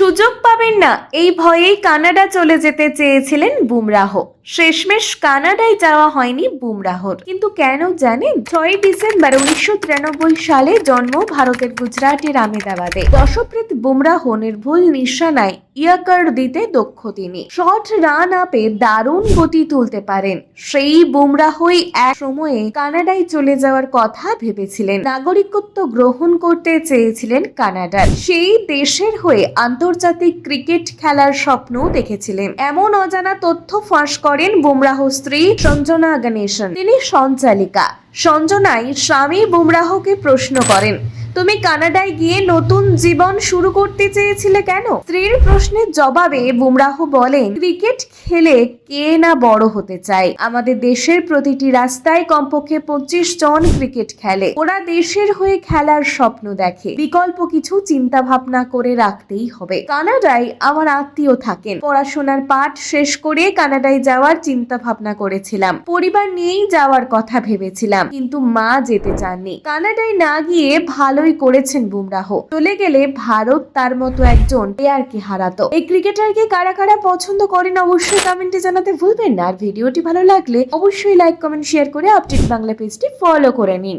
সুযোগ পাবেন না। এই ভয়েই কানাডা চলে যেতে চেয়েছিলেন বুমরাহ শেষমেশ কানাডায় যাওয়া হয়নি বুমরাহর। কিন্তু কেন জানেন? ছয় ডিসেম্বর উনিশশো তিরানব্বই সালে জন্ম ভারতের গুজরাটের আমেদাবাদে দশপ্রীত বুমরাহ নির্ভুল নিশানায় ইয়াকার দিতে দক্ষ তিনি। শর্ট রান আপে দারুণ গতি তুলতে পারেন। সেই বুমরাহই এক সময়ে কানাডায় চলে যাওয়ার কথা ভেবেছিলেন। নাগরিকত্ব গ্রহণ করতে চেয়েছিলেন কানাডার। সেই দেশের হয়ে আন্তর্জাতিক ক্রিকেট খেলার স্বপ্ন দেখেছিলেন। এমন অজানা তথ্য ফাঁস করেন বুমরাহ স্ত্রী সঞ্জনা গণেশন। তিনি সঞ্চালিকা। সঞ্জনাই স্বামী বুমরাহকে প্রশ্ন করেন তুমি কানাডায় গিয়ে নতুন জীবন শুরু করতে চেয়েছিলে কেন? স্ত্রীর প্রশ্নের জবাবে বুমরাহ বলেন, ক্রিকেট খেলে কে না বড় হতে চায়? আমাদের দেশের প্রতিটি রাস্তায় কমপক্ষে পঁচিশ জন ক্রিকেট খেলে। ওরা দেশের হয়ে খেলার স্বপ্ন দেখে। বিকল্প কিছু চিন্তা ভাবনা করে রাখতেই হবে। কানাডায় আমার আত্মীয় থাকেন। পড়াশোনার পাঠ শেষ করে কানাডায় যাওয়ার চিন্তা ভাবনা করেছিলাম। পরিবার নিয়েই যাওয়ার কথা ভেবেছিলাম, কিন্তু মা যেতে চাননি। কানাডায় না গিয়ে ভালোই করেছেন বুমরাহ। চলে গেলে ভারত তার মতো একজন প্লেয়ারকে হারাতো। এই ক্রিকেটারকে কারা কারা পছন্দ করেন অবশ্যই কমেন্টে জানাতে ভুলবেন না। আর ভিডিওটি ভালো লাগলে অবশ্যই লাইক কমেন্ট শেয়ার করে আপডেট বাংলা পেজটি ফলো করে নিন।